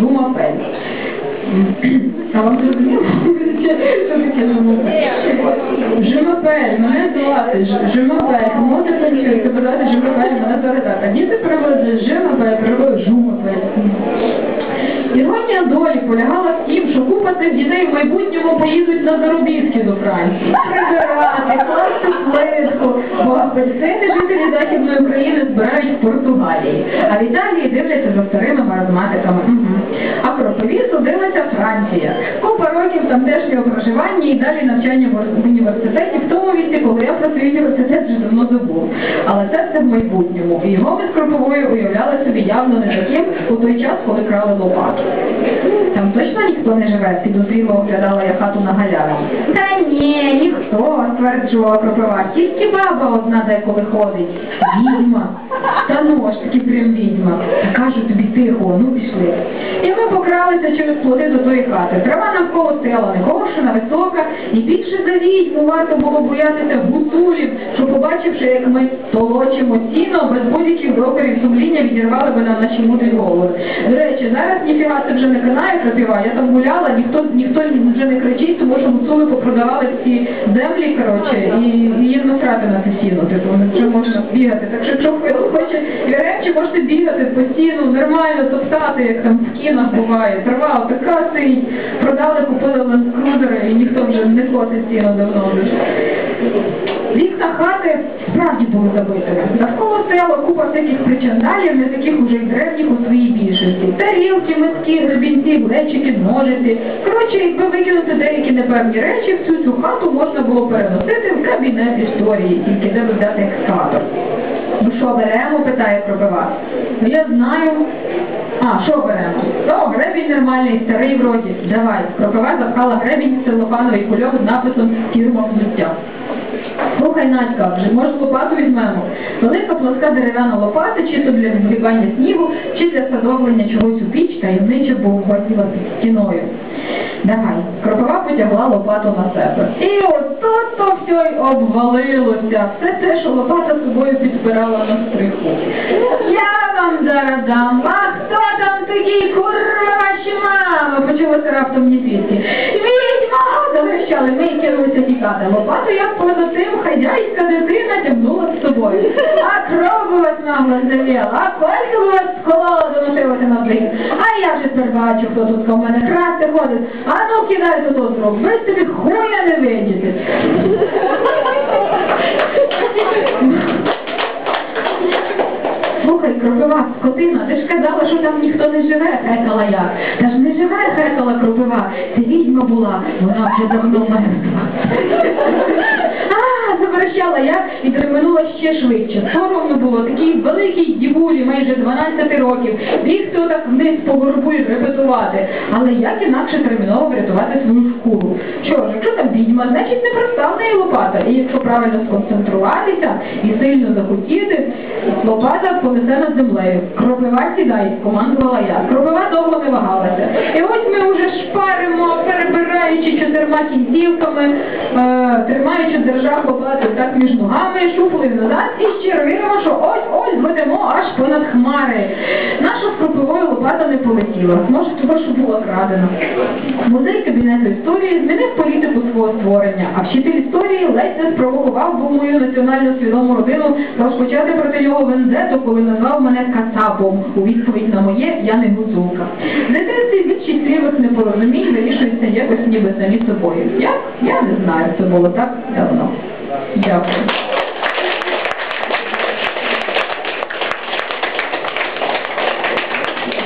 жумапель. А вам зрозуміло? Що жумапель? Жумапель, мене звати Жумапель. Можете сказати Жумапель, мене звати так. А діти перевели Жумапель, перевели Жумапель. Іронія долі полягала в тім, що купа цих дітей в майбутньому поїдуть на заробітки до Франції. Прибирати, класти плитку, бо апельсини жителі Західної України збирають в Португалії, а в Італії дивляться за старими маразматиками. А судилася Франція. Купа років тамтешнього проживання і далі навчання в університеті в тому віці, коли я про свій університет вже давно забув. Але це все в майбутньому. І його ми з уявляли собі явно не таким у той час, коли крали лопату. Там точно ніхто не живе, підозріло оглядала я хату на галявині. Та ні, ніхто, стверджувала Кропива. Тільки баба одна деколи ходить. Відьма. Та ну аж таки прям відьма. Та кажу тобі тихо, ну пішли. І ми покралися через плоти до тої хати. Трава навколо стояла негоршена, висока, і більше за відьму варто було боятися гуцулів, що побачивши, як ми толочимо сіно, без будь-яких докорів сумління відірвали би нам наші мудрі голови. До речі, зараз ніфіга це вже не канає крапива, я там гуляла, ніхто ніхто вже не кричить, тому що гуцули попродавали всі землі, коротше, і, і їм насрати на це сіно, типу, вже можна бігати. Так що якщо хто хоче віревчі, можете бігати по сіну, нормально топтати, як там в кінах буває. Така стоїть, продали, купили ланскрузери, і ніхто вже не косить сіно давно. Вікна хати справді були забитими. Навколо стояла купа всяких причандалів, не таких уже й древніх у своїй більшості. Тарілки, миски, гребінці, глечики, ножиці. Коротше, якби викинути деякі непевні речі, всю цю хату можна було переносити в кабінет історії, тільки де взяти екскаватор. Що беремо, питає пробива. Ну я знаю. А, що беремо? Ну, гребінь нормальний, старий вроді. Давай. Кропива запхала гребінь целофановий кульок з написом фірма взуття. Слухай, Надька, вже може лопату візьмемо. Велика плоска дерев'яна лопата, то для відгрібання снігу, чи для садовлення чогось у піч, таємниче бо хотіла під стіною. Давай, кропова потягла лопату на себе. І от тут то все й обвалилося. Все те, що лопата собою підпирала на стриху. Я вам зараз дам, а хто там такий курва ваші мами? Почулося раптом ні звідки. Заверщали, ми кинулися тікати. Лопату я поза тим хазяйська дитина тягнула з собою. А кров у вас нагло завіла, а колька у вас сколола, заносилася на блин. А я вже тепер бачу, хто тут в мене красти ходить. А ну кидай тут отрок, ви ж тобі хуя не видіти. Слухай, кропива, скотина, ти ж казала, що там ніхто не живе, хекала я. Та ж не живе, хекала кропива. Це відьма була, вона вже давно мертва. А, заверещала я і тременула ще швидше. Соромно було, такій великій дівулі, майже 12 років, бігти отак вниз по горбу і репетувати. Але як інакше терміново врятувати свою шкуру? Що ж, якщо там відьма, значить не проста в неї лопата. І якщо правильно сконцентруватися і сильно захотіти, лопата понесе над землею. Кропива сідай, командувала я. Кропива довго не вагалася ось ми вже шпаримо, чотирма кінцівками, е, тримаючи держав лопати так між ногами, шуфли назад і щиро віримо, що ось-ось ведемо аж понад хмари. Наша з лопата не полетіла. Може, того, що була крадена. Музей кабінету історії змінив політику свого створення, а вчитель історії ледь не спровокував був мою національно свідому родину розпочати проти нього вендету, коли назвав мене Кацапом. У відповідь на моє я не гуцулка. В дитинстві більшість лівих непорозумінь вирішується якось ніби самі собою. Я, я не знаю, це було так давно. Дякую.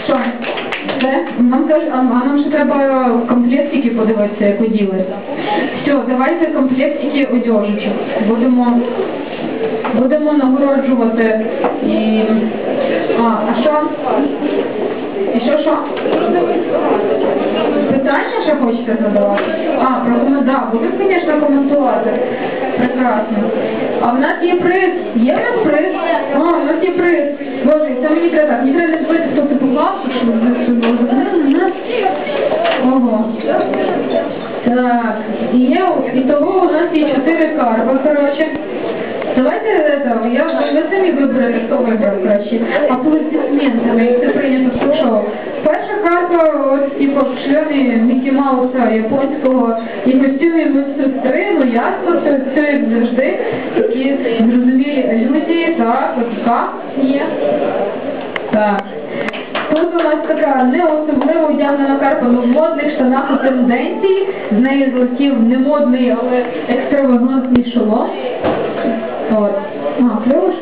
Що? Все? Нам теж, а а нам ще треба комплектики подивитися, як оділися. Все, давайте комплектики одежечок. Будемо, будемо нагороджувати і... А, а що? І що, що? Хочете задавати? А, про коментар, да, будемо, звісно, коментувати. Прекрасно. А в нас є приз. Є в нас приз? А, в нас є приз. Боже, це мені треба так. Мені треба не збити, хто це поклав, щоб це було. Ого. Так, і є, і того у нас є чотири карби, коротше. Давайте я ви самі виберете, хто вибрав краще. Аплодисментами, як це прийнято в шоу. Карта типу, в шльомі Мікі Мауса японського і костюмі медсестри, ну ясно, це, це як завжди такі зрозумілі люди, так, от так є. Так. Тут у нас така не особливо вдягнена ну в модних штанах у тенденції. З неї злетів не модний, але екстравагантний шолом. От. А, кльово ж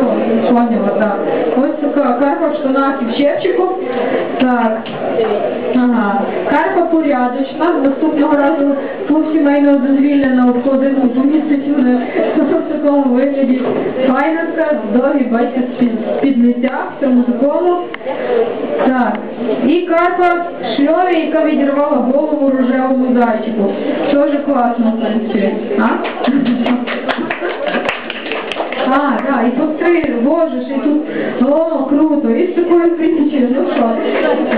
тут. Все, поняла, так. Ось така карпа в штанах і. Так. Ага. Карпа порядочна. Наступного разу по сімейного дозвілля на обходинку помістить в такому вигляді. Файна така, довгі, бачите, спідниця в цьому такому. Так. І карпа шльові, яка відірвала голову рожевому зайчику. Дуже класно, в принципі. А? А, да, і постриг, боже, ще й тут, о, круто, і з такою притічею, ну що,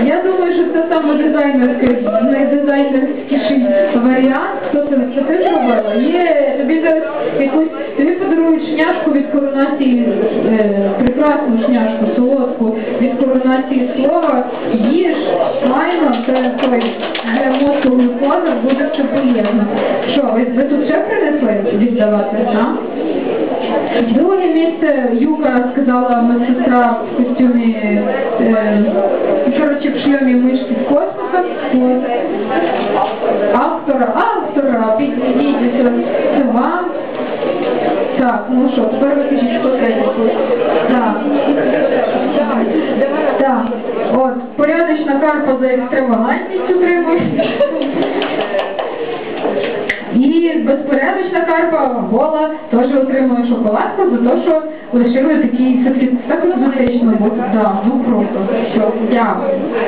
я думаю, що це саме дизайнерський, найдизайнерськіший варіант, хто це, це ти зробила? Є, тобі зараз якусь, тобі подарують шняшку від коронації, е, прекрасну шняшку, солодку, від коронації слова, їж, файно, це той, для мозку глюкоза, буде все полезно. Що, ви, ви тут ще принесли віддавати, а? Друге місце Юка сказала медсестра в костюмі, е, коротше, в шльомі мишки з космоса. Автора, автора, підійдіть, це, вам. Так, ну що, тепер ви кажіть, хто третій. Так. Так. От, порядочна карпа за екстравагантність отримує. І безпорядочна карпа гола теж отримує шоколадку за те, що лишили такий все-таки так? ну просто що я.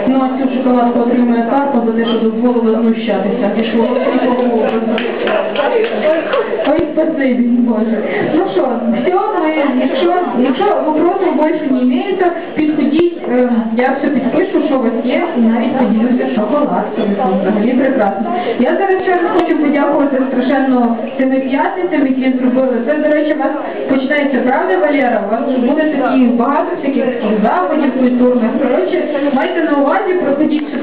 Ну а цю шоколадку отримує карпа те, що дозволила знущатися. Пішло. Ой, спасибі, Боже. Ну що, все, ми, якщо, якщо вопросов більше не имеется, підходіть, е, я все підпишу, що у вас є, і навіть поділюся шоколадкою. Це взагалі прекрасно. Я зараз ще хочу подякувати страшенно цими п'ятницями, які зробили. Це, до речі, у вас починається правда, Валера? У вас буде такі багато всяких заходів культурних. Коротше, майте на увазі, проходіть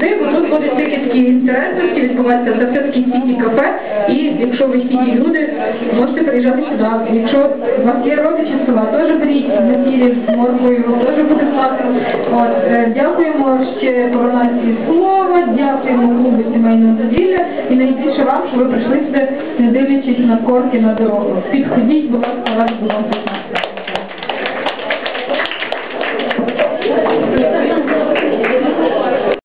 такі інтересності відбуватися. Це все-таки сіті кафе. І якщо ви сіті люди, можете приїжджати сюди. Якщо у вас є родичі села, теж беріть на сілі з морквою, теж буде класно. От, е, дякуємо ще коронації слова, дякуємо клубу сімейного дозвілля і найбільше вам, що ви прийшли сюди, не дивлячись на корки на дорогу. Підходіть, будь ласка, вас було.